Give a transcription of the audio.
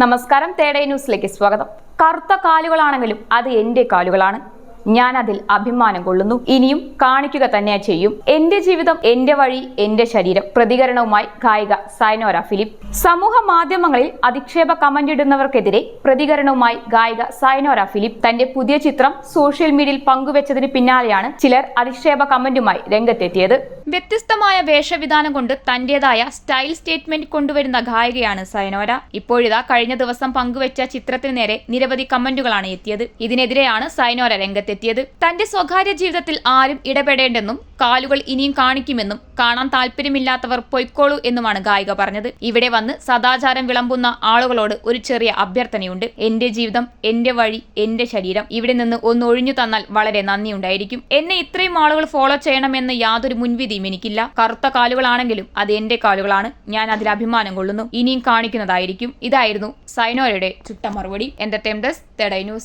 നമസ്കാരം തേടേ ന്യൂസിലേക്ക് സ്വാഗതം. കറുത്ത കാലുകളാണെങ്കിലും അത് എന്റെ കാലുകളാണ്. ഞാൻ അതിൽ അഭിമാനം കൊള്ളുന്നു. ഇനിയും കാണിക്കുക തന്നെ ചെയ്യും. എന്റെ ജീവിതം എന്റെ വഴി എന്റെ ശരീരം. പ്രതികരണവുമായി ഗായിക സൈനോര ഫിലിപ്പ്. സമൂഹ മാധ്യമങ്ങളിൽ അധിക്ഷേപ കമന്റ് ഇടുന്നവർക്കെതിരെ പ്രതികരണവുമായി ഗായിക സൈനോര ഫിലിപ്പ് തന്റെ പുതിയ ചിത്രം സോഷ്യൽ മീഡിയയിൽ പങ്കുവച്ചതിന് പിന്നാലെയാണ് ചിലർ അധിക്ഷേപ കമന്റുമായി രംഗത്തെത്തിയത്. വ്യത്യസ്തമായ വേഷവിധാനം കൊണ്ട് തന്റേതായ സ്റ്റൈൽ സ്റ്റേറ്റ്മെന്റ് കൊണ്ടുവരുന്ന ഗായികയാണ് സയനോര. ഇപ്പോഴിതാ കഴിഞ്ഞ ദിവസം പങ്കുവച്ച ചിത്രത്തിന് നേരെ നിരവധി കമന്റുകളാണ് എത്തിയത്. ഇതിനെതിരെയാണ് സയനോര രംഗത്തെത്തിയത്. തന്റെ സ്വകാര്യ ജീവിതത്തിൽ ആരും ഇടപെടേണ്ടെന്നും കാലുകൾ ഇനിയും കാണിക്കുമെന്നും കാണാൻ താല്പര്യമില്ലാത്തവർ പൊയ്ക്കോളൂ എന്നുമാണ് ഗായിക പറഞ്ഞത്. ഇവിടെ വന്ന് സദാചാരം വിളമ്പുന്ന ആളുകളോട് ഒരു ചെറിയ അഭ്യർത്ഥനയുണ്ട്. എന്റെ ജീവിതം എന്റെ വഴി എന്റെ ശരീരം ഇവിടെ നിന്ന് ഒന്ന് ഒഴിഞ്ഞു തന്നാൽ വളരെ നന്ദിയുണ്ടായിരിക്കും. എന്നെ ഇത്രയും ആളുകൾ ഫോളോ ചെയ്യണമെന്ന് യാതൊരു മുൻവിധിയും എനിക്കില്ല. കറുത്ത കാലുകളാണെങ്കിലും അത് എന്റെ കാലുകളാണ്. ഞാൻ അതിൽ അഭിമാനം കൊള്ളുന്നു. ഇനിയും കാണിക്കുന്നതായിരിക്കും. ഇതായിരുന്നു സൈനോരയുടെ ചുട്ട മറുപടി. Entertain desk തെടൈ news